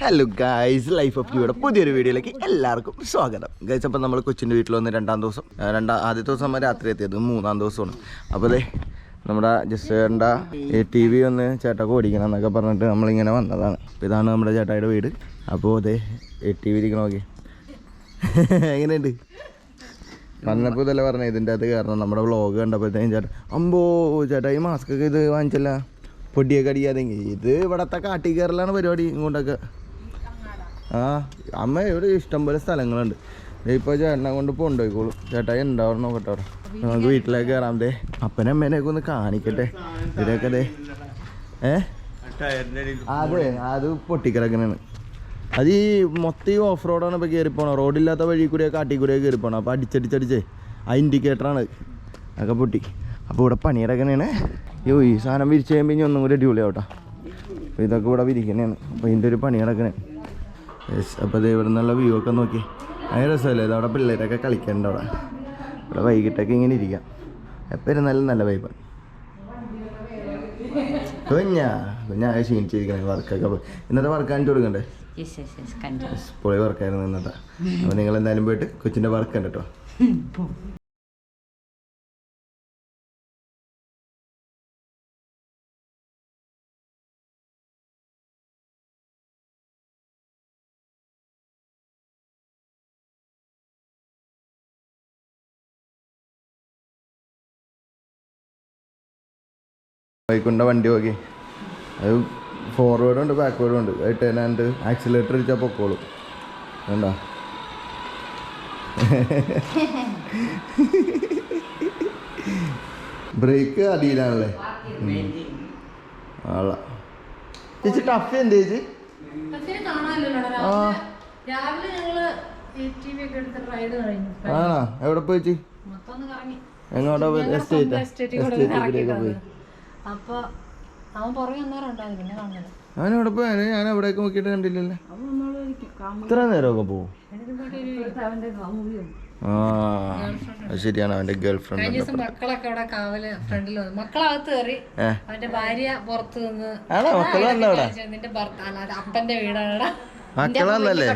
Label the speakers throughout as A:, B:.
A: Hello guys life of യുടെ പുതിയൊരു വീഡിയോയിലേക്ക് എല്ലാവർക്കും സ്വാഗതം. ഗൈസ് അപ്പം നമ്മൾ കൊച്ചിന്റെ വീട്ടിൽ വന്ന് രണ്ടാം ദിവസം രണ്ടാം ആദ്യത്തെ ദിവസം രാത്രി എത്തിയത് മൂന്നാം ദിവസമാണ്. അപ്പോൾ അതെ നമ്മുടെ ജസ്റ്റേണ്ട ഈ ടി വി ഒന്ന് ചേട്ടൊക്കെ ഓടിക്കണം എന്നൊക്കെ പറഞ്ഞിട്ട് നമ്മളിങ്ങനെ വന്നതാണ്. അപ്പോൾ ഇതാണ് നമ്മുടെ ചേട്ടായുടെ വീട്. അപ്പോൾ അതെ ഈ ടി വി ഇരിക്കണം നോക്കി. എങ്ങനെയുണ്ട്? വന്നപ്പോൾ ഇതല്ലേ പറഞ്ഞത് ഇതിന്റെ അത് കാരണം നമ്മുടെ വ്ളോഗ് കണ്ടപ്പോഴത്തേക്കും ചേട്ടാ അമ്പോ ചേട്ടാ ഈ മാസ്ക് ഒക്കെ ഇത് വാങ്ങിച്ചല്ല? പൊടിയൊക്കെ അടിക്കാതെങ്കിൽ ഇത് ഇവിടത്തെ കാട്ടിക്കേറലാണ് പരിപാടി ഇങ്ങോട്ടൊക്കെ. ആ അമ്മ ഇവിടെ ഇഷ്ടംപോലെ സ്ഥലങ്ങളുണ്ട്. ഇപ്പോൾ ചേട്ടനെ കൊണ്ട് പോണ്ടോയിക്കോളൂ ചേട്ടായി ഉണ്ടാവണം നോക്കട്ടെ നമുക്ക് വീട്ടിലേക്ക് കയറാം ദേ. അപ്പനെ അമ്മേനെയൊക്കെ ഒന്ന് കാണിക്കട്ടെ. ഇതൊക്കെ ദേ. ഏ? അതെ അത് പൊട്ടിക്കിടക്കണാണ്. അത് ഈ മൊത്തം ഈ ഓഫ് റോഡാണ് ഇപ്പോൾ കയറി പോണോ റോഡില്ലാത്ത വഴി കൂടിയോ കാട്ടി കൂടിയോ കയറി പോകണം അപ്പോൾ അടിച്ചടിച്ചടിച്ചേ. ആ ഇൻഡിക്കേറ്ററാണ് അതൊക്കെ പൊട്ടി. അപ്പോൾ ഇവിടെ പണിയിടക്കണേണ് അയ്യോ ഈ സാധനം വിരിച്ചു കഴിയുമ്പോൾ ഇനി ഒന്നും കൂടി അടിപൊളിയാവട്ടോ. അപ്പോൾ ഇതൊക്കെ ഇവിടെ വിരിക്കണേണ്. അപ്പോൾ ഇതിന്റെ ഒരു പണി കിടക്കണേ അപ്പോൾ ഇത് ഇവിടെ നിന്നുള്ള വ്യൂ ഒക്കെ നോക്കി. അതിന് രസമല്ലേ? ഇത് അവിടെ പിള്ളേരൊക്കെ കളിക്കണ്ട അവിടെ. ഇവിടെ വൈകിട്ടൊക്കെ ഇങ്ങനെ ഇരിക്കാം. എപ്പോൾ ഇരുന്നാലും നല്ല വൈബാണ് കുഞ്ഞാ കുഞ്ഞാ ക്ഷീണിച്ചിരിക്കണേ വർക്കൊക്കെ ഇന്നത്തെ വർക്ക് കാണിച്ചു കൊടുക്കണ്ടേ. പൊളി വർക്കായിരുന്നു ഇന്നത്തെ. അപ്പോൾ നിങ്ങൾ എന്തായാലും പോയിട്ട് കൊച്ചിന്റെ വർക്ക് ഉണ്ട് കേട്ടോ ബൈക്കുണ്ട വണ്ടി നോക്കി. അത് ഫോർവേഡും ഉണ്ട് ബാക്ക്വേഡും ഉണ്ട്. അത് ടേൺ ആൻഡ് ആക്സിലേറ്റർ ഇടിച്ചാൽ പൊക്കോളും. വേണ്ട ബ്രേക്ക് അടിയിലാണല്ലേ? ആള. ചേച്ചി ടഫ് എന്ത് ചേച്ചി? ആണോ? എവിടെ പോയി ചേച്ചി? എങ്ങോട്ടാ പോയി എസ്റ്റേറ്റ് എസ്റ്റേറ്റിലേക്ക് പോയി.
B: കറങ്ങിയിട്ടാണ്. അപ്പൊ അവൻ പുറകെ പിന്നെ കാണുന്നത്
A: ഞാൻ എവിടെ എവിടേക്ക് നോക്കിയിട്ട് കണ്ടില്ലല്ലോ. ഇത്ര നേരമൊക്കെ പോവും. ആ അത് ശരിയാണ് അവന്റെ ഗേൾ ഫ്രണ്ട്
B: ദിവസം മക്കളൊക്കെ അവിടെ കാവൽ ഫ്രണ്ടിൽ വന്നു. മക്കളകത്ത് കയറി
A: ഏ?
B: അവന്റെ ഭാര്യ പുറത്ത് നിന്ന്
A: ആണോ? മക്കൾ വന്നവിടെ?
B: നിന്റെ ഭർത്താവ് അത് അപ്പന്റെ വീടാണ്
A: മക്കളല്ലല്ലേ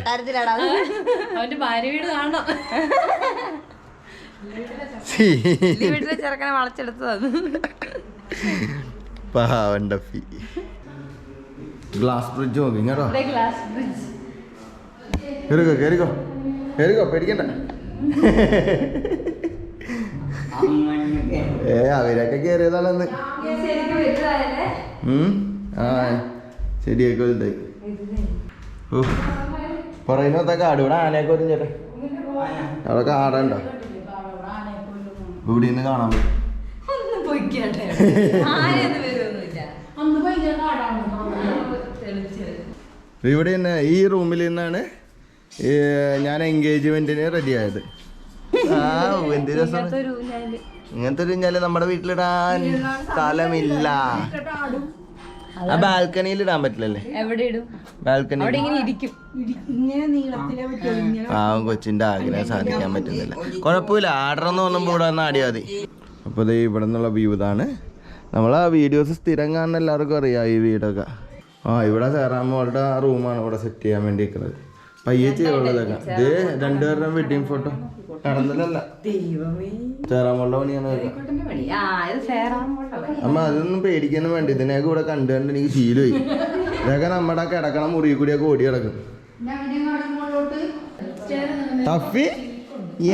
B: അവന്റെ ഭാര്യ വീട് കാണണം.
C: വീട്ടിലെ ചെറുക്കനെ വളച്ചെടുത്തത്
A: പാവൻ ഡഫി. ഗ്ലാസ് ബ്രിഡ്ജ് നോക്കി ഇങ്ങോട്ടോ.
B: Glass bridge.
A: കയറിക്കോ കയറിക്കോ കയറിക്കോ പേടിക്കണ്ട. ഏ അവരൊക്കെ കയറിയതാണെന്ന് ഉം? ആ ശരിയൊക്കെ വലുതായി. ഓ പറയുന്നത്തെ കാട് ഇവിടെ ആനയൊക്കെ വരും ചേട്ടാ അവിടെ കാടുണ്ടോ? ഇവിടെ നിന്ന് കാണാൻ പറ്റും.
C: ഒന്ന് പൊയ്ക്കട്ടെ ആരെയൊന്നും വരുമൊന്നുമില്ല
B: അന്ന് ഭയങ്കര കാടാണ്.
A: ഇവിടെ തന്നെ ഈ റൂമിൽ നിന്നാണ് ഞാൻ എൻഗേജ്മെന്റിന് റെഡി ആയത്. ആ എന്ത്
C: രസം.
A: ഇങ്ങനത്തെ ഒരു കഴിഞ്ഞാൽ നമ്മുടെ വീട്ടിലിടാൻ സ്ഥലമില്ല. ആ ബാൽക്കണിയിൽ ഇടാൻ പറ്റില്ലല്ലേ?
C: എവിടെ ഇടും?
A: ബാൽക്കണി
C: ആ ഇങ്ങനെ ഇരിക്കും.
A: പാവം കൊച്ചിന്റെ ആഗ്രഹം സാധിക്കാൻ പറ്റുന്നില്ല. കൊഴപ്പില്ല ആർഡർ എന്ന് പറഞ്ഞപ്പോൾ ഇവിടെ വന്ന് ആടിയാ മതി. അപ്പോൾ ഇത് ഇവിടെ നിന്നുള്ള വ്യൂ ഇതാണ്. നമ്മൾ ആ വീഡിയോസ് സ്ഥിരം കാണുന്ന എല്ലാവർക്കും അറിയാം ഈ വീടൊക്കെ. ആ ഇവിടെ സേറാമോളുടെ റൂമാണ് ഇവിടെ സെറ്റ് ചെയ്യാൻ വേണ്ടി നിൽക്കുന്നത് പയ്യെ ചെയ്യുള്ളതൊക്കെ ഇത് രണ്ടുപേരുടെ വെഡിങ് ഫോട്ടോ നടന്നില്ലല്ല സേറാമോളുടെ പണിയാണ് അമ്മ അതൊന്നും പേടിക്കാനും വേണ്ട. ഇതിനെയൊക്കെ ഇവിടെ കണ്ടു കണ്ട് എനിക്ക് ശീലമായി. ഇതൊക്കെ നമ്മുടെ കിടക്കണ മുറി കൂടിയൊക്കെ ഓടി കിടക്കും ടഫി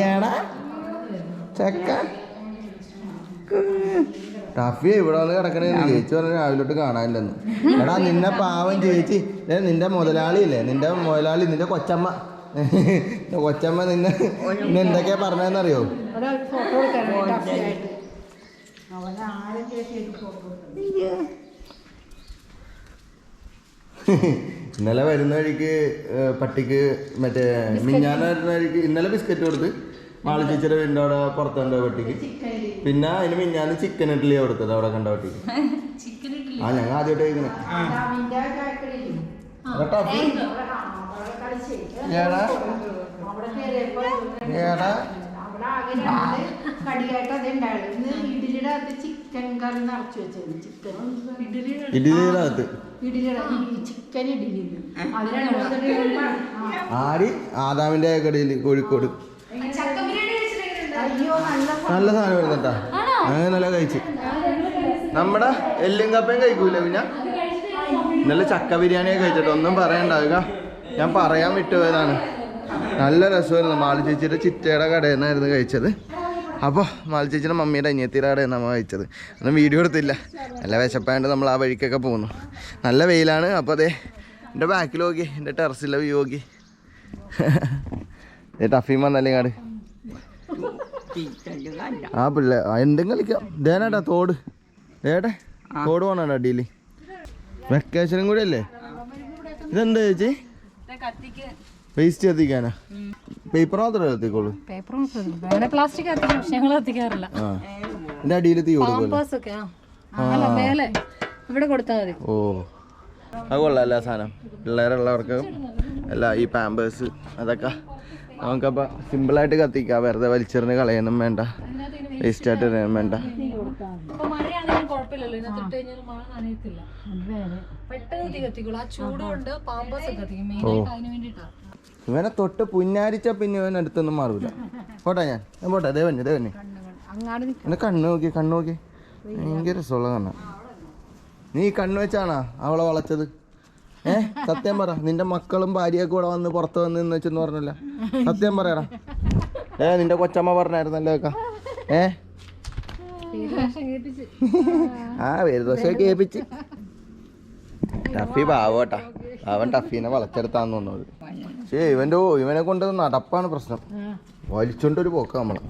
A: ഏടാ? ചെക്ക? ടഫി ഇവിടെ വന്ന് കിടക്കണേ. ചേച്ചി പറഞ്ഞ രാവിലോട്ട് കാണാനില്ലെന്ന്. എടാ നിന്നെ പാവം ചേച്ചി നിന്റെ മുതലാളി ഇല്ലേ നിന്റെ മുതലാളി നിന്റെ കൊച്ചമ്മ. കൊച്ചമ്മ നിന്നെ നിന്നെ എന്തൊക്കെയാ പറഞ്ഞതെന്നറിയോ?
B: ഫോട്ടോ എടുക്കാനായിട്ട്
A: ഇന്നലെ വരുന്ന വഴിക്ക് പട്ടിക്ക് മറ്റേ മിഞ്ഞാന്ന് വരുന്ന വഴിക്ക് ഇന്നലെ ബിസ്ക്കറ്റ് കൊടുത്ത്. മാളി ചേച്ചിയുടെ വീടിന്റെ അവിടെ പുറത്ത് കണ്ട പട്ടിക്ക്? പിന്നെ അതിന് മിന്നാന്ന് ചിക്കൻ ഇഡ്ഡലി കൊടുത്തത് അവിടെ കണ്ട പട്ടിക്ക്? ആ ഞങ്ങൾ ആദ്യമായിട്ട് കഴിക്കണേ
D: ഇഡ്ഡലിയുടെ അകത്ത് ചിക്കൻ
A: ആടി ആദാമിന്റെ കടയിൽ കോഴിക്കോട്.
B: നല്ല
A: സാധനം. വരുന്നട്ടാ. അങ്ങനെ നല്ല കഴിച്ച്. നമ്മുടെ എല്ലും കപ്പയും കഴിക്കൂല പിന്നെ ഇന്നലെ ചക്ക ബിരിയാണിയൊക്കെ കഴിച്ചിട്ട് ഒന്നും പറയണ്ടാവുക ഞാൻ പറയാൻ വിട്ടുപോയതാണ്. നല്ല രസമായിരുന്നു. മാളി ചേച്ചിയുടെ ചിറ്റയുടെ കടയിൽ നിന്നായിരുന്നു കഴിച്ചത്. അപ്പോൾ മാളി ചേച്ചിയുടെ മമ്മിയുടെ അനിയത്തിയുടെ കടയിൽ നമ്മൾ കഴിച്ചത്. ഒന്നും വീഡിയോ എടുത്തില്ല. നല്ല വിശപ്പായതുകൊണ്ട് നമ്മൾ ആ വഴിക്കൊക്കെ പോകുന്നു നല്ല വെയിലാണ്. അപ്പോൾ അതെ എന്റെ ബാക്കിൽ നോക്കി എന്റെ ടെറസിലെ വ്യൂ നോക്കി. ടഫീം വന്നല്ലേ കാട് ആ പിള്ളേ എന്തെങ്കിലും എന്തും കളിക്കാം ഇതേനാട്ടാ തോട്. ഏട്ടെ തോട് പോണാടാ അടിയിൽ വെക്കേഷനും കൂടെ അല്ലേ? ഇതെന്താ ചേച്ചി? വേസ്റ്റ് കത്തിക്കാനാ? പേപ്പർ മാത്രമേ കത്തിക്കോളൂ
B: പേപ്പർ പ്ലാസ്റ്റിക് കത്തിക്കും പക്ഷെ ഞങ്ങൾ കത്തിക്കാറില്ല.
A: ആ. എന്റെ അടിയിൽ തീ
B: ഒക്കെ ആ. അല്ല മേലെ. ഇവിടെ കൊടുത്താൽ മതി.
A: ഓ. അത് കൊള്ളാം എല്ലാ സാധനം. പിള്ളേരുള്ളവർക്ക് അല്ല ഈ പാമ്പേഴ്സ് അതൊക്കെ നമുക്കപ്പോൾ സിമ്പിളായിട്ട് കത്തിക്കാം. വെറുതെ വലിച്ചെറിഞ്ഞ് കളയാനും വേണ്ട. വേസ്റ്റ് ആയിട്ട് ഇടാനും വേണ്ട.
B: ആയിട്ട്
A: ഇവനെ തൊട്ട് പുന്നാരിച്ച പിന്നെ ഇവൻ അടുത്തൊന്നും മാറൂല. പോട്ടെ ഞാൻ. ഞാൻ പോട്ടെ. ദേ വന്നെ ദേ വന്നെ. എന്നെ കണ്ണ് നോക്കി കണ്ണ് നോക്കി. ഭയങ്കര രസമുള്ള കണ്ണ. നീ കണ്ണ് വെച്ചാണാ അവളെ വളച്ചത്? ഏ? സത്യം പറ. നിന്റെ മക്കളും ഭാര്യയൊക്കെ ഇവിടെ വന്ന് പുറത്ത് വന്ന് നിന്ന് വെച്ചെന്ന് പറഞ്ഞല്ല. സത്യം പറയടാ. ഏ നിന്റെ കൊച്ചമ്മ പറഞ്ഞായിരുന്നല്ലോ ഒക്കെ ഏ? ആ ദിവസം കേൾപ്പിച്ച് ടഫി പാവട്ടാ അവൻ ടഫീനെ വളച്ചെടുത്താന്ന് തോന്നുന്നത് പക്ഷേ ഇവന്റെ ഇവനെ കൊണ്ട് നടപ്പാണ് പ്രശ്നം. വലിച്ചോണ്ടൊരു പോക്ക നമ്മളെ.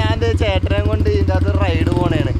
A: ഞാൻ ചേട്ടനെ കൊണ്ട് ഇതിന്റെ അകത്ത് റൈഡ് പോണേണ്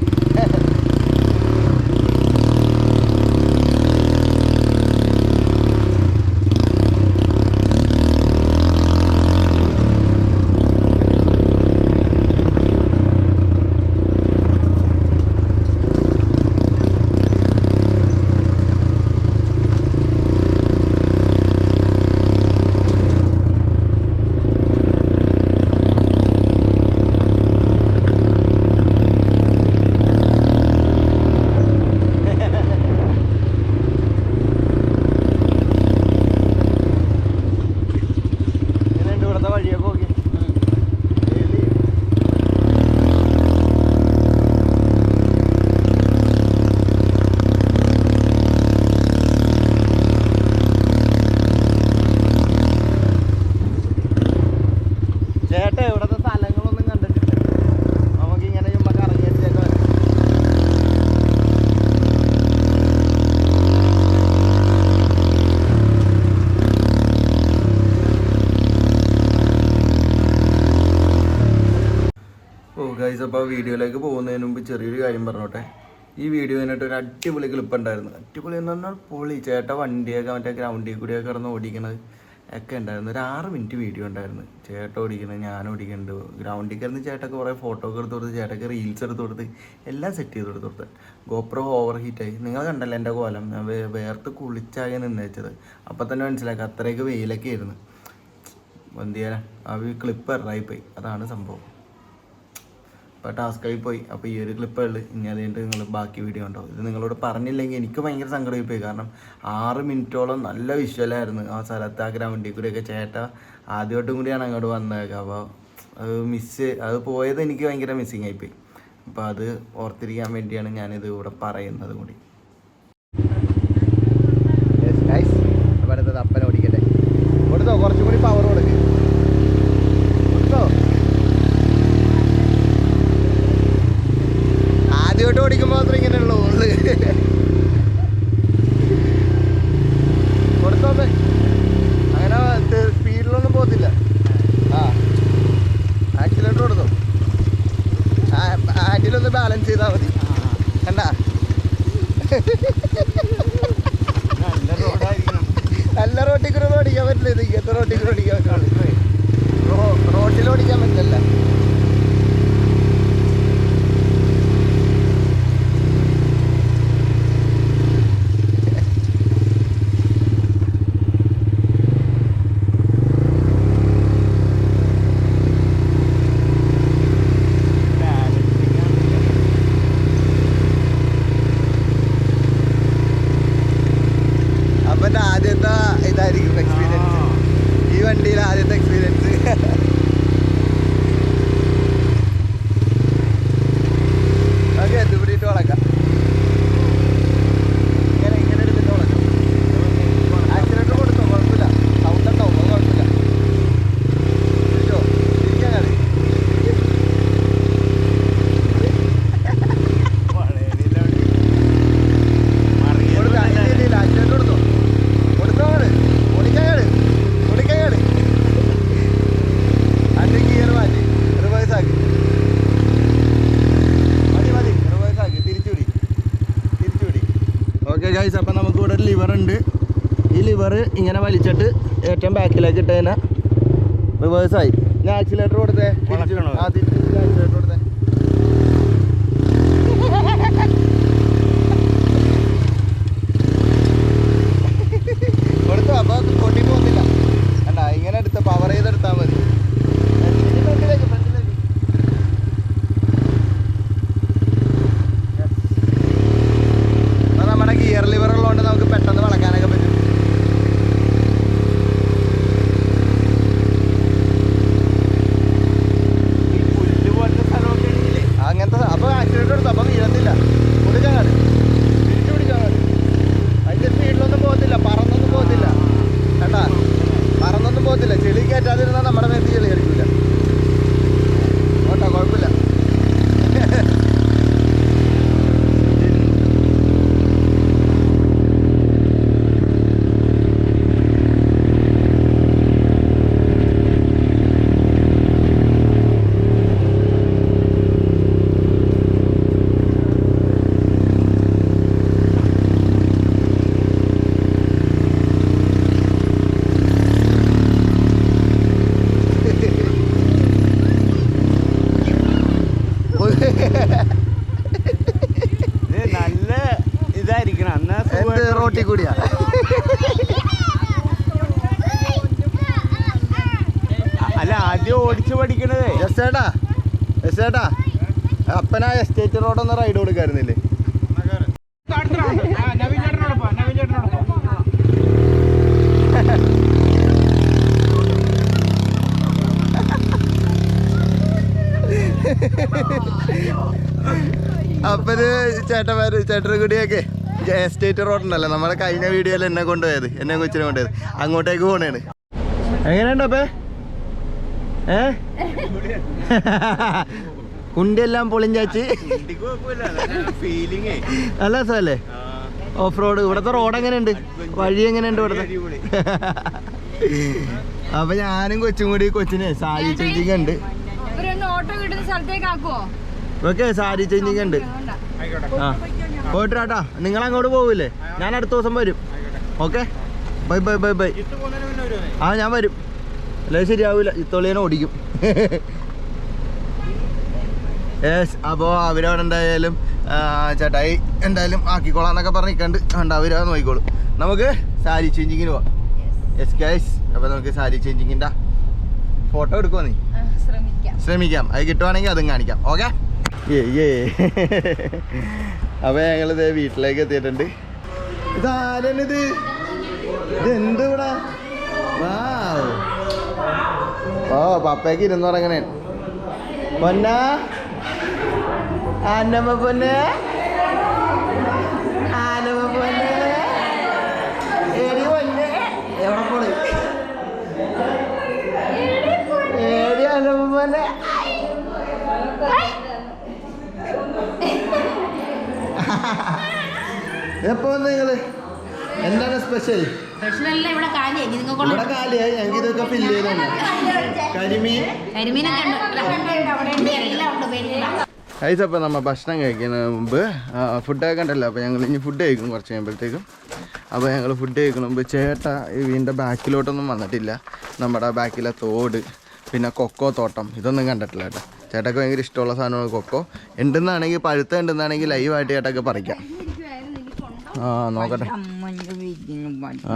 A: ഇങ്ങനെയുണ്ട് ഇവിടുത്തെ വഴിയൊക്കെ നോക്കി ചേട്ടാ ഇവിടുത്തെ സ്ഥലങ്ങളൊന്നും കണ്ടിട്ടില്ല നമുക്ക് ഇങ്ങനെ ചുമ്മാ കറങ്ങിയടിച്ചൊക്കെ വരാം ഓ ഗൈസ് അപ്പോൾ വീഡിയോയിലേക്ക് പോകുന്നതിന് മുമ്പ് ചെറിയൊരു കാര്യം പറഞ്ഞോട്ടെ. ഈ വീഡിയോനായിട്ട് ഒരു അടിപൊളി ക്ലിപ്പ് ഉണ്ടായിരുന്നു. അടിപൊളി എന്ന് പറഞ്ഞാൽ പൊളി. ചേട്ട വണ്ടിയൊക്കെ മറ്റേ ഗ്രൗണ്ടിൽ കൂടിയൊക്കെ കിടന്ന് ഓടിക്കണത് ഒക്കെ ഉണ്ടായിരുന്നു. ഒരു ആറ് മിനിറ്റ് വീഡിയോ ഉണ്ടായിരുന്നു. ചേട്ട ഓടിക്കുന്നത് ഞാൻ ഓടിക്കുന്നുണ്ട് ഗ്രൗണ്ടിൽ കിടന്ന് ചേട്ടക്ക് കുറേ ഫോട്ടോ ഒക്കെ എടുത്ത് കൊടുത്ത് ചേട്ടക്ക് റീൽസ് എടുത്ത് കൊടുത്ത് എല്ലാം സെറ്റ് ചെയ്ത് കൊടുത്ത് കൊടുത്ത്. ഗോപ്രോ ഓവർ ഹീറ്റായി നിങ്ങൾ കണ്ടല്ലോ എന്റെ കോലം? ഞാൻ വേർത്ത് കുളിച്ചാകെ വെച്ചത്. അപ്പം തന്നെ മനസ്സിലാക്കി അത്രയൊക്കെ വെയിലൊക്കെ ആയിരുന്നു. എന്ത് ചെയ്യാനാ? ആ ക്ലിപ്പ് എറായിപ്പോയി അതാണ് സംഭവം. അപ്പോൾ ടാസ്ക് പോയി. അപ്പോൾ ഈ ഒരു ക്ലിപ്പുകളിൽ ഇനി അതുകൊണ്ട് നിങ്ങൾ ബാക്കി വീഡിയോ ഉണ്ടാവും ഇത് നിങ്ങളോട് പറഞ്ഞില്ലെങ്കിൽ എനിക്ക് ഭയങ്കര സങ്കടമായി പോയി കാരണം ആറ് മിനിറ്റോളം നല്ല വിഷ്വലായിരുന്നു ആ സ്ഥലത്ത് ആ ഗ്രൗണ്ടിൽ കൂടിയൊക്കെ ചേട്ട ആദ്യമായിട്ടും കൂടിയാണ് അങ്ങോട്ട് വന്നേക്കുക അപ്പോൾ അത് മിസ് അത് പോയത് എനിക്ക് ഭയങ്കര മിസ്സിങ് ആയിപ്പോയി. അപ്പോൾ അത് ഓർത്തിരിക്കാൻ വേണ്ടിയാണ് ഞാനിത് ഇവിടെ പറയുന്നത് കൂടി. തിരിച്ചു ആ തിരിച്ചു ആക്സിലേറ്റർ കൊടുത്തേ കൊടുത്തു അപ്പോൾ കൊട്ടി പോകുന്നില്ല അല്ല ഇങ്ങനെ എടുത്ത പവർ ചെയ്തെടുത്താൽ മതി ഇനി ഫ്രണ്ടിലേക്ക് ഫ്രണ്ടിലേക്ക് അത് നമ്മുടെ ഗിയർ ലിവർ ഉള്ളതുകൊണ്ട് നമുക്ക് പെട്ടെന്ന് വളക്കാനൊക്കെ പറ്റും അങ്ങനത്തെ അപ്പോൾ ആക്സിഡന്റ് എടുത്തു അപ്പോൾ വീഴത്തില്ല കൊടുക്കാൻ കാട് തിരിച്ചു പിടിക്കാൻ കാട് അതിന്റെ സ്പീഡിലൊന്നും പോകത്തില്ല പറന്നൊന്നും പോകത്തില്ല കേട്ടാ പറന്നൊന്നും പോകത്തില്ല ചെളി കയറ്റാതിരുന്നാൽ നമ്മുടെ മേത്ത് ചെളി കയറിക്കില്ല ഓട്ടോ കുഴപ്പമില്ല
D: നല്ല ഇതായിരിക്കണം എന്നാ
A: എന്ത് റോട്ടി കൂടിയാ
D: അല്ല ആദ്യം ഓടിച്ചു പഠിക്കണതേ
A: ജസ്റ്റ് ചേട്ടാ ജസ്റ്റ് ചേട്ടാ അപ്പനാ എസ്റ്റേറ്റ് ഒന്ന് റൈഡ് കൊടുക്കായിരുന്നില്ലേ? അപ്പന് ചേട്ടന്മാര് ചേട്ടനും കൂടിയൊക്കെ എസ്റ്റേറ്റ് റോഡ് ഉണ്ടല്ലോ നമ്മുടെ കഴിഞ്ഞ വീഡിയോയിൽ എന്നെ കൊണ്ടുപോയത് എന്നെ കൊച്ചിനെ കൊണ്ടുപോയത്. അങ്ങോട്ടേക്ക് പോണേണ്. എങ്ങനെയുണ്ടോ അപ്പേ? ഏ? കുണ്ടിയെല്ലാം പൊളിഞ്ചാച്ച്
D: ഫീലിംഗേ
A: നല്ല രസമല്ലേ? ഓഫ് റോഡ് ഇവിടത്തെ റോഡ് എങ്ങനെയുണ്ട്? വഴി എങ്ങനെയുണ്ട് ഇവിടുത്തെ? അപ്പൊ ഞാനും കൊച്ചും കൂടി കൊച്ചിനെ സാരി ചേഞ്ചിങ് ഉണ്ട്.
B: ഇവരൊന്ന് ഓട്ടോ കിട്ടുന്ന സ്ഥലത്തേക്ക് ആക്കുവോ?
A: ഓക്കെ സാരി ചേഞ്ചിങ് ഉണ്ട്. ആ. പോയിട്ടാട്ടാ. നിങ്ങൾ അങ്ങോട്ട് പോവില്ലേ? ഞാൻ അടുത്ത ദിവസം വരും. Okay? Bye bye bye bye. ആ ഞാൻ വരും. അല്ലെ ശരിയാവില്ല ഇത്തോളിയനെ ഓടിക്കും. യെസ് അപ്പോൾ അവരവിടെ എന്തായാലും ചേട്ടായി എന്തായാലും ആക്കിക്കോളാം എന്നൊക്കെ പറഞ്ഞ് നിൽക്കണ്ട് അവർ അത് നോക്കിക്കോളും. നമുക്ക് സാരി ചേഞ്ചിങ്ങിന് പോവാം. യെസ് ഗൈസ് അപ്പോൾ നമുക്ക് സാരി ചേഞ്ചിങ്ങിന്റെ ഫോട്ടോ എടുക്കുമോ നീ?
B: ശ്രമിക്കാം.
A: ശ്രമിക്കാം. അത് കിട്ടുവാണെങ്കിൽ അതും കാണിക്കാം. ഓക്കെ ഏ ഏ അപ്പോൾ ഞങ്ങളിത് വീട്ടിലേക്ക് എത്തിയിട്ടുണ്ട്. ഇതാരനിത്? ഇതെന്ത് ഇവിടെ. ഓ പപ്പയ്ക്ക് ഇരുന്നുറങ്ങണേ പൊന്ന? ആനമ്മ പൊന്ന് ആനമ്മ പൊന്ന് ഏടി പൊന്ന് എവിടെ പോണ്? ഏടി ആനമ്മ പൊന്ന് എപ്പോ വന്നു നിങ്ങൾ? എന്താണ് സ്പെഷ്യൽ?
C: ഇവിടെ
A: കാലിയായി ഞങ്ങൾക്ക് ഇതൊക്കെ ഫില്ല് കരിമീൻ.
C: കരിമീനൊക്കെ ഉണ്ട്.
A: അപ്പോൾ നമ്മൾ ഭക്ഷണം കഴിക്കുന്നതിന് മുമ്പ് ഫുഡ് കഴിക്കണ്ടല്ലോ അപ്പോൾ ഞങ്ങൾ ഇനി ഫുഡ് കഴിക്കും കുറച്ച് കഴിയുമ്പോഴത്തേക്കും. അപ്പോൾ ഞങ്ങൾ ഫുഡ് കഴിക്കുന്ന മുമ്പ് ചേട്ട വീടിന്റെ ബാക്കിലോട്ടൊന്നും വന്നിട്ടില്ല. നമ്മുടെ ബാക്കിലെ തോട് പിന്നെ കൊക്കോ തോട്ടം ഇതൊന്നും കണ്ടിട്ടില്ല കേട്ടോ. ചേട്ടക്ക് ഭയങ്കര ഇഷ്ടമുള്ള സാധനമാണ് കൊക്കോ. ഉണ്ടെന്നാണെങ്കിൽ പഴുത്ത ഉണ്ടെന്നാണെങ്കിൽ ലൈവായിട്ട് ചേട്ടൊക്കെ പറിക്കാം. ആ നോക്കട്ടെ.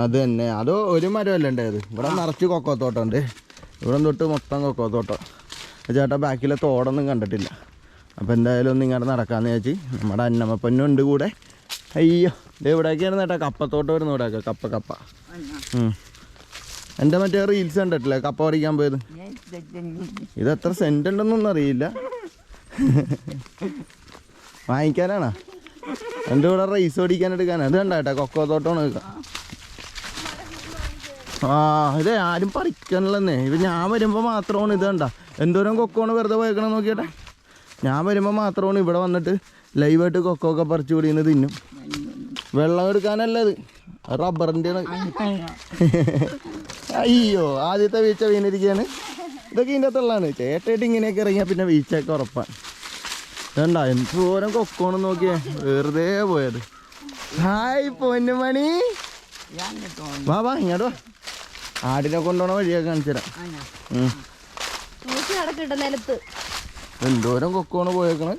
A: അത് തന്നെ. അത് ഒരു മരമല്ല ഉണ്ടായത്? ഇവിടെ നിറച്ച് കൊക്കോ തോട്ടം ഉണ്ട്. ഇവിടെ തൊട്ട് മൊത്തം കൊക്കോ തോട്ടം. ചേട്ടാ ബാക്കിലെ തോടൊന്നും കണ്ടിട്ടില്ല. അപ്പോൾ എന്തായാലും ഒന്ന് ഇങ്ങോട്ട് നടക്കാമെന്ന് വിചാരിച്ച് നമ്മുടെ അന്നമ്മപ്പൊന്നും ഉണ്ട് കൂടെ. അയ്യോ ഇത് ഇവിടേക്കാണ് കേട്ടോ കപ്പത്തോട്ട് വരുന്നു ഇവിടെയൊക്കെ കപ്പ കപ്പ. എന്റെ മറ്റേ റീൽസ് കണ്ടിട്ടില്ലേ കപ്പ പറിക്കാൻ പോയത്? ഇത് എത്ര സെന്റ് ഉണ്ടെന്നൊന്നും അറിയില്ല. വാങ്ങിക്കാനാണോ? എന്റെ കൂടെ റൈസ് ഓടിക്കാൻ എടുക്കാനാ ഇത് കണ്ട കേട്ടോ കൊക്കോ തോട്ടമാണ് ആ ഇത് ആരും പറിക്കാനുള്ളതന്നെ ഇപ്പം ഞാൻ വരുമ്പോൾ മാത്രമാണ് ഇത് കണ്ട. എന്തോരം കൊക്കോണ് വെറുതെ പോയേക്കണം നോക്കിയട്ടെ. ഞാൻ വരുമ്പോൾ മാത്രമാണ് ഇവിടെ വന്നിട്ട് ലൈവായിട്ട് കൊക്കോ ഒക്കെ പറിച്ചു കൂടിയെന്ന് തിന്നും. വെള്ളം എടുക്കാനല്ല അത്? റബ്ബറിന്റെ അയ്യോ ആദ്യത്തെ വീഴ്ച വീണിരിക്കുകയാണ്. ഇതൊക്കെ ഇതിന്റെ അകത്തുള്ളതാണ്. ചേട്ടായിട്ട് ഇങ്ങനെയൊക്കെ ഇറങ്ങിയാൽ പിന്നെ വീഴ്ചയൊക്കെ ഉറപ്പാണ് വേണ്ട എന്തോരം കൊക്കോണെന്ന് നോക്കിയേ? വെറുതെ പോയത്. ഹായ് പൊന്നുമണി. വാ വാ ഇങ്ങോട്ട് വാ. ആടിനെ കൊണ്ടുപോണ വഴിയൊക്കെ കാണിച്ചു തരാം
C: നിലത്ത്.
A: എന്തോരം കൊക്കോണ്
C: പോയേക്കണ?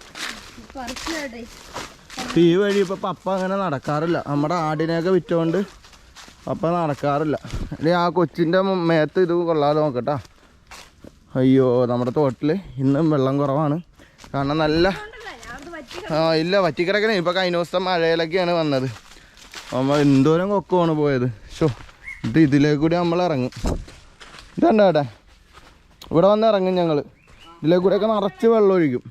A: തീ ഈ വഴി ഇപ്പൊ പപ്പ അങ്ങനെ നടക്കാറില്ല. നമ്മുടെ ആടിനെയൊക്കെ വിറ്റോണ്ട് പപ്പ നടക്കാറില്ല. ഇനി ആ കൊച്ചിന്റെ മേത്ത് ഇത് കൊള്ളാതെ നോക്കട്ടാ. അയ്യോ നമ്മുടെ തോട്ടിൽ ഇന്നും വെള്ളം കുറവാണ്. കാരണം നല്ല ആ ഇല്ല വറ്റിക്കിടക്കണേ. ഇപ്പൊ കഴിഞ്ഞ ദിവസം മഴയിലൊക്കെയാണ് വന്നത്. നമ്മൾ എന്തോരം കൊക്കമാണ് പോയത്. ഷോ ഇത് ഇതിലേക്ക് കൂടി നമ്മൾ ഇറങ്ങും ഇതണ്ട ഇവിടെ വന്ന് ഇറങ്ങും ഞങ്ങൾ ഇതിലേക്ക് കൂടെയൊക്കെ നിറച്ച് വെള്ളം ഒഴിക്കും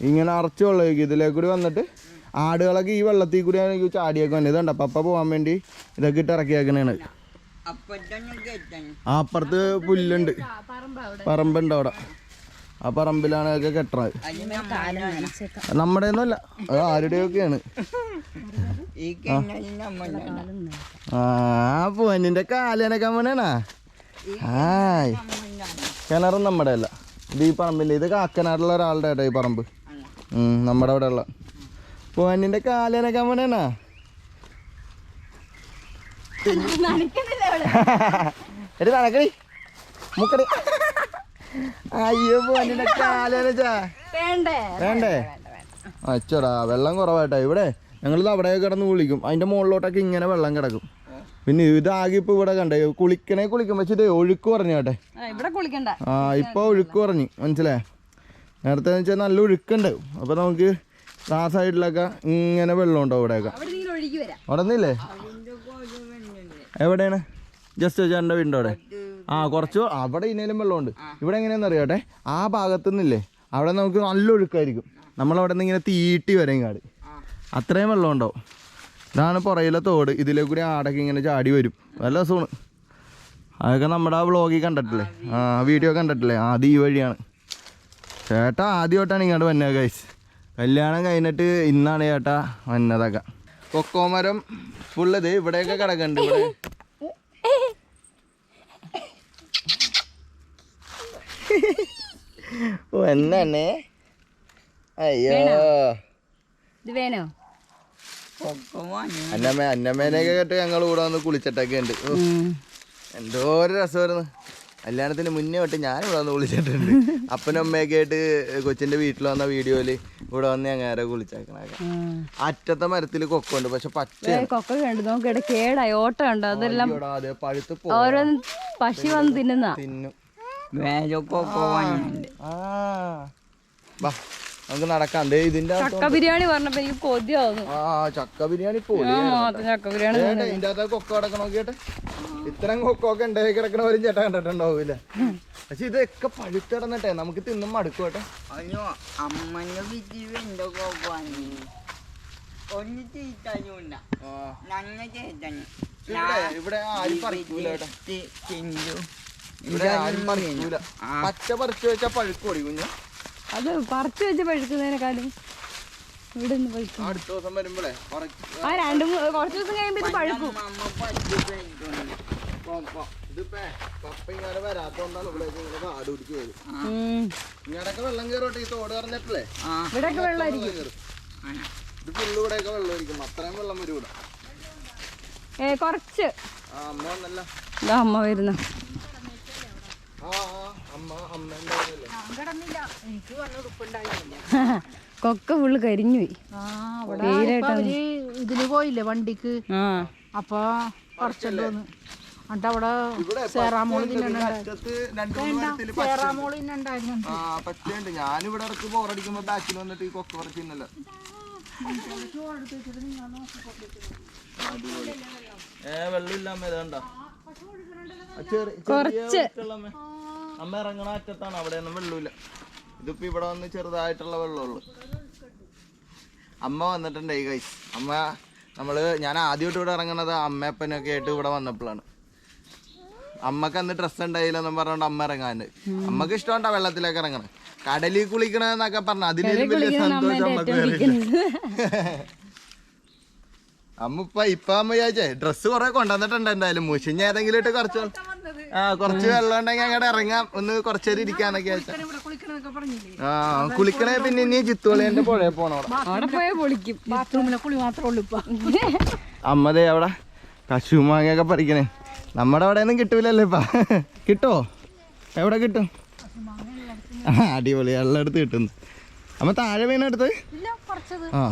A: ഇങ്ങനെ അറച്ച് വെള്ളം ഒഴിക്കും ഇതിലേക്ക് കൂടി വന്നിട്ട് ആടുകളൊക്കെ ഈ വെള്ളത്തിൽ കൂടി എനിക്ക് ചാടിയൊക്കെ വന്നത്. ഇതുണ്ട്. പപ്പ പോകാൻ വേണ്ടി ഇതൊക്കെ ഇട്ട് ആ അപ്പുറത്ത് പുല്ലുണ്ട്. പറമ്പുണ്ട് അവിടെ. ആ പറമ്പിലാണ് ഇതൊക്കെ കെട്ടണത്. നമ്മുടെ ഒന്നുമല്ല അത് ആരുടെയൊക്കെയാണ്. ആ. പൊന്നിന്റെ കാലനക്കാൻ വേണേണാ ആ കിണറും നമ്മുടെ അല്ല ഇത് ഈ പറമ്പില്ലേ ഇത് കാക്കനാടുള്ള ഒരാളുടെ ഏട്ടാ ഈ പറമ്പ്. നമ്മുടെ അവിടെ ഉള്ള പൊന്നിന്റെ കാലനക്കാൻ വേണേണാ എടി നടക്കടി. മുക്കടി. അയ്യോ പൊന്നിന്റെ കാലനച്ചാ
C: വേണ്ടേ?
A: വേണ്ടേ? അച്ചടാ വെള്ളം കുറവായിട്ടാ. ഇവിടെ ഞങ്ങളിത് അവിടെ കിടന്ന് വിളിക്കും അതിന്റെ മുകളിലോട്ടൊക്കെ ഇങ്ങനെ വെള്ളം കിടക്കും. പിന്നെ ഇതാകെ ഇപ്പൊ ഇവിടെ കണ്ടേ കുളിക്കണേ കുളിക്കും പക്ഷെ ഇത് ഒഴുക്ക് പറഞ്ഞു കേട്ടെ. ആ ഇപ്പൊ ഒഴുക്ക് പറഞ്ഞു മനസ്സിലെ നേരത്തെ വെച്ചാൽ നല്ല ഒഴുക്കുണ്ട്. അപ്പൊ നമുക്ക് ആ സൈഡിലൊക്കെ ഇങ്ങനെ വെള്ളം ഉണ്ടാവും ഇവിടെയൊക്കെ?
C: അവിടെ
A: നിന്നില്ലേ? എവിടെയാണ്? ജസ്റ്റ് ചേട്ടന്റെ വീടിന്റെ അവിടെ. ആ കുറച്ച് അവിടെ ഇനേലും വെള്ളമുണ്ട് ഇവിടെ എങ്ങനെയാണെന്ന് അറിയാട്ടെ? ആ ഭാഗത്തു നിന്നില്ലേ? അവിടെ നമുക്ക് നല്ല ഒഴുക്കായിരിക്കും. നമ്മളവിടെ നിന്ന് ഇങ്ങനെ തീട്ടി വരും കാട്. അത്രയും വെള്ളം ഉണ്ടാവും. ഇതാണ് പുറയിലെ തോട്. ഇതിലെ കൂടി ആടൊക്കെ ഇങ്ങനെ ചാടി വരും. നല്ല രസമാണ്. അതൊക്കെ നമ്മുടെ ആ വ്ളോഗിൽ കണ്ടിട്ടില്ലേ? ആ വീഡിയോ കണ്ടിട്ടില്ലേ? ആദ്യം ഈ വഴിയാണ്. ചേട്ടാ ആദ്യമായിട്ടാണ് ഇങ്ങോട്ട് വന്നത് ഗൈസ് കല്യാണം കഴിഞ്ഞിട്ട് ഇന്നാണ് ചേട്ടാ വന്നതൊക്കെ. കൊക്കോമരം മരം ഫുള്ളത് ഇവിടെയൊക്കെ കിടക്കുന്നുണ്ട് ഇവിടെ. ഓ അയ്യോ.
C: വേണോ?
A: അന്നമ്മ അന്നമ്മേനെയൊക്കെ കേട്ട് ഞങ്ങൾ കൂടെ വന്ന് കുളിച്ചിട്ടൊക്കെ ഉണ്ട്. എന്തോ ഒരു രസമായിരുന്നു. കല്യാണത്തിന് മുന്നേ തൊട്ട് ഞാൻ ഇവിടെ വന്ന് കുളിച്ചിട്ടുണ്ട്. അപ്പനും അമ്മയൊക്കെ ആയിട്ട് കൊച്ചിന്റെ വീട്ടിൽ വന്ന വീഡിയോയിൽ ഇവിടെ വന്ന് ഞങ്ങൾ കുളിച്ചേക്കണൊക്കെ അറ്റത്തെ മരത്തിൽ കൊക്കുണ്ട് പക്ഷെ പച്ച
C: കൊക്ക കണ്ടു നോക്ക് ഇവിടെ കേടായി. ഓട്ടം ഉണ്ട്. അതെല്ലാം
A: പഴുത്ത് പോ
C: ഓരോന്ന് പശു വന്ന് തിന്നുന്ന.
A: തിന്നും. ആ. വാ. നമുക്ക് നടക്കാം. ദേ ഇതിന്റെ
C: ചക്ക ബിരിയാണി പറഞ്ഞപ്പോ എനിക്ക് കൊതിയാവുന്നു.
A: ആ ചക്ക ബിരിയാണി
C: ചക്ക ബിരിയാണി
A: ഇതിന്റെ അകത്ത് കൊക്ക കിടക്കണ നോക്കിയിട്ട്? ഇത്രയും കൊക്കൊക്കെ ഉണ്ടായി കിടക്കണവരും ചേട്ടാ കണ്ടിട്ടുണ്ടാവൂല പക്ഷെ ഇതൊക്കെ പഴുത്തിടന്നിട്ടെ നമുക്ക് തിന്നും മടുക്കോട്ടെ കേട്ടോ.
D: അയ്യോ അമ്മന്റെ വീട്ടിൽ എന്തൊക്കെ പണി ഒന്ന് ചീത്തനുമില്ല നന്ന ചേട്ടന്
A: ഇവിടെ ഇവിടെ ആരും പറിക്കൂല കേട്ടോ. ഇവിടെ ആരും പറിക്കൂല. പച്ച പറിച്ചു വെച്ചാ പഴുക്കോടി കുഞ്ഞു.
C: അത് പറിച്ചു വെച്ച് പഴുക്കുന്നതിനെക്കാളും ഇവിടെ നിന്ന് പഴുക്കും
A: അടുത്ത ദിവസം വരുമ്പോഴേ
C: ആ രണ്ട് കുറച്ച് ദിവസം കഴിയുമ്പോ ഇത് പഴുക്കും.
A: ഇതിപ്പേ പപ്പ ഇങ്ങനെ വരാത്തോണ്ടാണ് ഇവിടെ ഇങ്ങനെ കാട് പിടിച്ച് വരും
C: ഉം.
A: ഇങ്ങടൊക്കെ വെള്ളം കയറോട്ടെ ഈ തോട് പറഞ്ഞിട്ടില്ലേ?
D: ആ.
C: ഇവിടെയൊക്കെ വെള്ളമായിരിക്കും
A: കയറും ഇത് ഫുള്ള് ഇവിടെയൊക്കെ വെള്ളമായിരിക്കും അത്രയും വെള്ളം വരും ഇവിടെ.
C: ഏ കുറച്ച്.
A: അമ്മ വന്നല്ല.
C: അമ്മ വരുന്നു.
A: ആ?
C: കൊക്ക ഫുള്ള് കരിഞ്ഞു പോയി
E: അവർ ഇതിൽ പോയില്ലേ വണ്ടിക്ക്? അപ്പൊ കുറച്ചുണ്ട് വന്ന്. എന്നിട്ട് അവിടെ
A: സേറാമോൾ
E: സേറാമോൾ
A: പച്ചയുണ്ട്. ഞാനിവിടെ ഇടയ്ക്ക് ബോറടിക്കുമ്പോ ബാക്കിൽ വന്നിട്ട് ഈ കൊക്ക പറിച്ചിന്നല്ലോ ഏ വെള്ളമില്ല അമ്മ കൊറച്ച്.
C: കുറച്ച്.
A: അമ്മ ഇറങ്ങണ അറ്റത്താണ്. അവിടെ ഒന്നും വെള്ളമില്ല. ഇതിപ്പോ ഇവിടെ വന്ന് ചെറുതായിട്ടുള്ള വെള്ളമുള്ളു. അമ്മ വന്നിട്ടുണ്ട് ഈ കൈസ് അമ്മ നമ്മൾ ഞാൻ ആദ്യമായിട്ട് ഇവിടെ ഇറങ്ങണത് അമ്മയപ്പനൊക്കെ ആയിട്ട് ഇവിടെ വന്നപ്പോഴാണ്. അമ്മയ്ക്ക് അന്ന് ഡ്രസ്സ് ഉണ്ടായില്ലെന്നും പറഞ്ഞോണ്ട് അമ്മ ഇറങ്ങാണ്ട്. അമ്മയ്ക്ക് ഇഷ്ടമുണ്ടാ വെള്ളത്തിലേക്ക് ഇറങ്ങണം. കടലിൽ കുളിക്കണെന്നൊക്കെ പറഞ്ഞു. അതിലൊരു വലിയ സന്തോഷം അമ്മയ്ക്ക് വേറെ ഇല്ല. അമ്മ ഇപ്പൊ ഇപ്പൊ അമ്മ ചോദിച്ചേ ഡ്രസ്സ് കുറെ കൊണ്ടുവന്നിട്ടുണ്ട് എന്തായാലും. മുഷിഞ്ഞ ഏതെങ്കിലും ഇട്ട് കുറച്ച് ആ കുറച്ച് വെള്ളം ഉണ്ടെങ്കിൽ അങ്ങോട്ട് ഇറങ്ങാം. ഒന്ന് കുറച്ചേരം ഇരിക്കാന്നൊക്കെ വെച്ചാ ആ കുളിക്കണേ പിന്നെ ഇനി ചിത്തുവളിന്റെ പുഴ പോണോടെ അമ്മതേ അവിടെ. കശുമാങ്ങയൊക്കെ പറിക്കണേ. നമ്മുടെ അവിടെ ഒന്നും കിട്ടൂലല്ലേ ഇപ്പ. കിട്ടോ? എവിടെ കിട്ടും? അടിപൊളി. വെള്ളം എടുത്ത് കിട്ടുന്നു. അമ്മ താഴെ വീണെടുത്ത് ആ.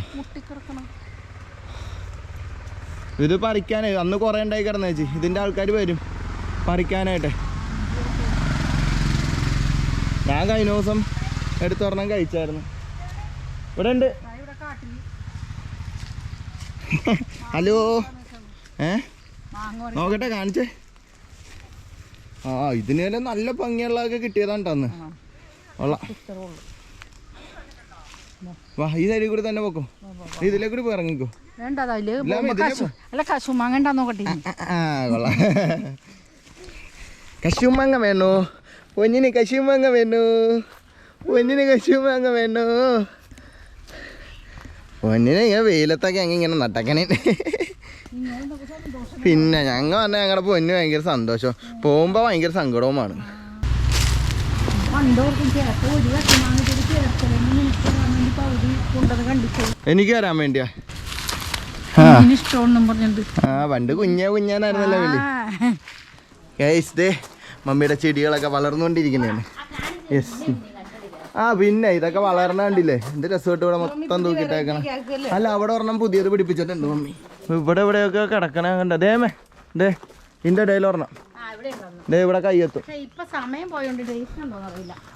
A: ഇത് പറിക്കാൻ അന്ന് കുറെ ഉണ്ടായി ചേച്ചി. ഇതിന്റെ ആൾക്കാർ വരും. പറിക്കാനായിട്ട്. ഞാൻ കഴിഞ്ഞ ദിവസം എടുത്തൊരെണ്ണം കഴിച്ചായിരുന്നു. ഇവിടെ ഉണ്ട് ഹലോ. ഏ? നോക്കട്ടെ കാണിച്ചേ. ആ ഇതിനെല്ലാം നല്ല ഭംഗിയുള്ളതൊക്കെ കിട്ടിയതാണ് ട്ടോ അന്ന്. കൊള്ളാം വാ ഈ സൈഡിൽ കൂടി തന്നെ പോക്കോ. ഇതിലേക്കൂടി കൂടി ഇറങ്ങിക്കോ.
E: വേണ്ട പോകുമ്പോ അല്ല കശുമാങ്ങ ഉണ്ടാ നോക്കട്ടെ.
A: ആ കൊള്ളാം. കശുമാങ്ങ വേണോ? ഒന്നിന് കശുമാങ്ങ വേണോ? ഒന്നിന് കശുമാങ്ങ വേണോ? ഒന്നിന് ഇങ്ങനെ വെയിലത്തൊക്കെ ഞങ്ങൾ ഇങ്ങനെ നട്ടക്കണേ. പിന്നെ ഞങ്ങൾ പറഞ്ഞ ഞങ്ങളുടെ പൊന്നു ഭയങ്കര സന്തോഷം. പോകുമ്പോൾ ഭയങ്കര സങ്കടവുമാണ്.
E: എനിക്ക്
A: വരാൻ വേണ്ടിയാ. ആ. പണ്ട് കുഞ്ഞാ കുഞ്ഞാനായിരുന്നല്ലോ വലിയ ഗൈസ് ദേ മമ്മിയുടെ ചെടികളൊക്കെ വളർന്നുകൊണ്ടിരിക്കുന്നതാണ്. യെസ് ആ പിന്നെ ഇതൊക്കെ വളർന്ന കണ്ടില്ലേ? എന്ത് രസമായിട്ട് ഇവിടെ മൊത്തം തൂക്കിട്ടേക്കണം അല്ല അവിടെ ഒരെണ്ണം പുതിയത് പിടിപ്പിച്ചിട്ടുണ്ട് മമ്മി. ഇവിടെ ഇവിടെയൊക്കെ കിടക്കണ കണ്ട? ദേമേ ദേ ഇന്റെ ഇടയിൽ ഒരെണ്ണം. ദേ ഇവിടെ കയ്യെത്തും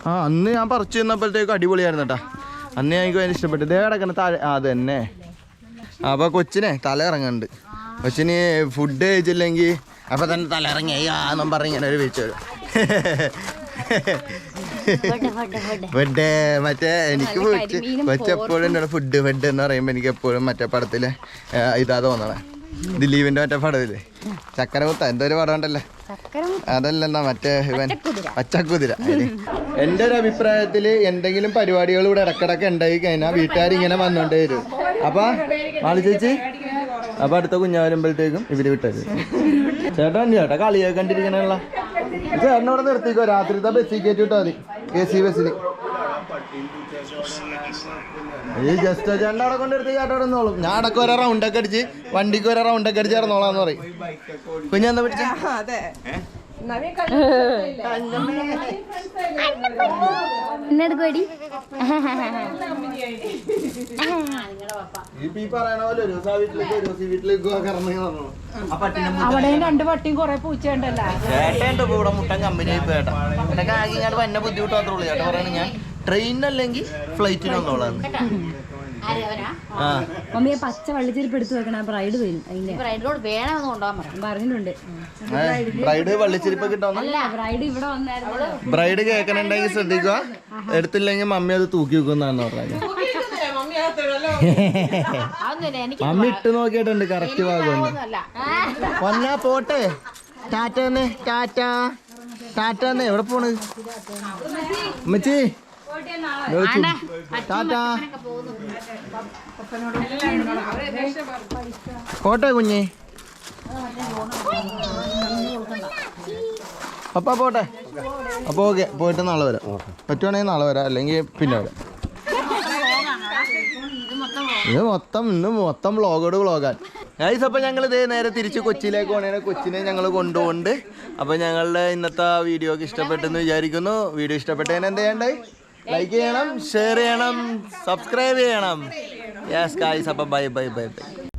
A: ആ അന്ന് ഞാൻ പറിച്ചു തന്നപ്പോഴത്തേക്ക് അടിപൊളിയായിരുന്നു കേട്ടാ. അന്ന് ഞാൻ എനിക്ക് ഭയങ്കര ഇഷ്ടപ്പെട്ടു. ദേ കിടക്കണ താഴെ ആ അതന്നെ. അപ്പൊ കൊച്ചിനെ തല ഇറങ്ങുന്നുണ്ട് കൊച്ചിന് ഫുഡ് കഴിച്ചില്ലെങ്കിൽ അപ്പൊ തന്നെ തല ഇറങ്ങി അയ്യാ എന്നും പറഞ്ഞ് ഇങ്ങനെ ഒരു വീഴ്ച വരും. ഫുഡ് മറ്റേ എനിക്ക് കൊച്ച് എന്നോട് ഫുഡ് ഫുഡ് എന്ന് പറയുമ്പോ എനിക്ക് എപ്പോഴും മറ്റേ പടത്തിലെ ഇതാ തോന്നണേ. ദിലീപിന്റെ മറ്റേ പടമില്ലേ ചക്കരമുത്ത എന്തോ ഒരു പടം ഉണ്ടല്ലേ അതല്ലെന്നാ മറ്റേ ഇവൻ? പച്ചക്കുതിര. എന്റെ എന്റെ ഒരു അഭിപ്രായത്തിൽ എന്തെങ്കിലും പരിപാടികൾ ഇവിടെ ഇടക്കിടക്ക് ഉണ്ടായി കഴിഞ്ഞാൽ വീട്ടുകാർ ഇങ്ങനെ വന്നോണ്ടേ വരും. അപ്പൊ ആൾ ചേച്ചി അപ്പൊ അടുത്ത കുഞ്ഞാവരുമ്പോഴത്തേക്കും ഇവർ വിട്ടത് ചേട്ടൻ ചേട്ടാ കളിയെ കണ്ടിരിക്കണല്ല ചേട്ടൻ ഇവിടെ നിർത്തിക്കോ രാത്രിത്തെ ബസ്സിൽ കയറ്റി വിട്ടാ മതി. എ സി ബസ്സിൽ ഈ ജസ്റ്റ് ചേട്ടൻ അവിടെ കൊണ്ടെടുത്ത് ചേട്ടൻ അവിടെ ഞാൻ അടക്കം ഒരു റൗണ്ട് ഒക്കെ അടിച്ച് വണ്ടിക്ക് ഒരു റൗണ്ട് ഒക്കെ അടിച്ച് ഇറന്നോളാന്ന് പറയും. പിടിച്ച? വന്നോളൂ. ആ പട്ടിനെ മുട്ട-
E: അവിടെയും രണ്ട് പട്ടിയും കൊറേ പൂച്ചയുണ്ടല്ലോ.
A: ചേട്ടൻ ഇവിടെ മുട്ടൻ കമ്പനി ആയി ചേട്ടാ. എന്നൊക്കെ ആകെ ഇങ്ങോട്ട് വന്നെ ബുദ്ധിമുട്ട് മാത്രമേ ഉള്ളൂ. ചേട്ടാ പറയണ ഞാൻ ട്രെയിനിനല്ലെങ്കിൽ ഫ്ലൈറ്റിന് വന്നോളാം. ആ.
C: മമ്മിയെ പച്ച വള്ളിച്ചെരുപ്പ് എടുത്ത് വെക്കണ. ബ്രൈഡ് വരും. അതിന്റെ.
E: ബ്രൈഡിനോട് വേണമെന്ന് കൊണ്ടുപോകാൻ പറയാം
C: പറഞ്ഞിട്ടുണ്ട്.
A: ബ്രൈഡ് വള്ളിച്ചെരുപ്പ് കിട്ടാവുന്ന
C: അല്ല ബ്രൈഡ് ഇവിടെ വന്നായിരുന്നു.
A: ബ്രൈഡ് കേൾക്കണുണ്ടെങ്കിൽ ശ്രദ്ധിക്കുക. എടുത്തില്ലെങ്കിൽ മമ്മി അത് തൂക്കി വെക്കുന്നാന്ന് പറഞ്ഞത്.
E: അതൊന്നുമില്ല എനിക്ക്
A: മമ്മി ഇട്ട് നോക്കിയിട്ടുണ്ട് കറക്റ്റ് ഭാഗം
E: അല്ല
A: വന്നാ പോട്ടെ. ടാറ്റ തന്നെ ടാറ്റ. ടാറ്റ തന്നെ എവിടെ പോണ്? ഉമ്മച്ചി പോട്ടെ കുഞ്ഞി. അപ്പ പോട്ടെ. അപ്പൊ ഓക്കെ പോയിട്ട് നാളെ വരാം. പറ്റുവാണെങ്കിൽ നാളെ വരാം അല്ലെങ്കിൽ പിന്നെ വരാം. ഇത് മൊത്തം ഇന്ന് മൊത്തം വ്ളോഗോട് വ്ളോഗാൻ. ഗൈസ് അപ്പോൾ ഞങ്ങൾ ഇതേ നേരെ തിരിച്ച് കൊച്ചിയിലേക്ക് പോകണേ കൊച്ചിനെ ഞങ്ങൾ കൊണ്ടുപോകുന്നുണ്ട്. അപ്പോൾ ഞങ്ങളുടെ ഇന്നത്തെ വീഡിയോ ഒക്കെ ഇഷ്ടപ്പെട്ടെന്ന് വിചാരിക്കുന്നു. വീഡിയോ ഇഷ്ടപ്പെട്ടതിന് എന്ത് ചെയ്യണ്ടേ ലൈക്ക് ചെയ്യണം ഷെയർ ചെയ്യണം സബ്സ്ക്രൈബ് ചെയ്യണം. യെസ് ഗായ്സ് അപ്പം ബൈ ബൈ ബൈ ബൈ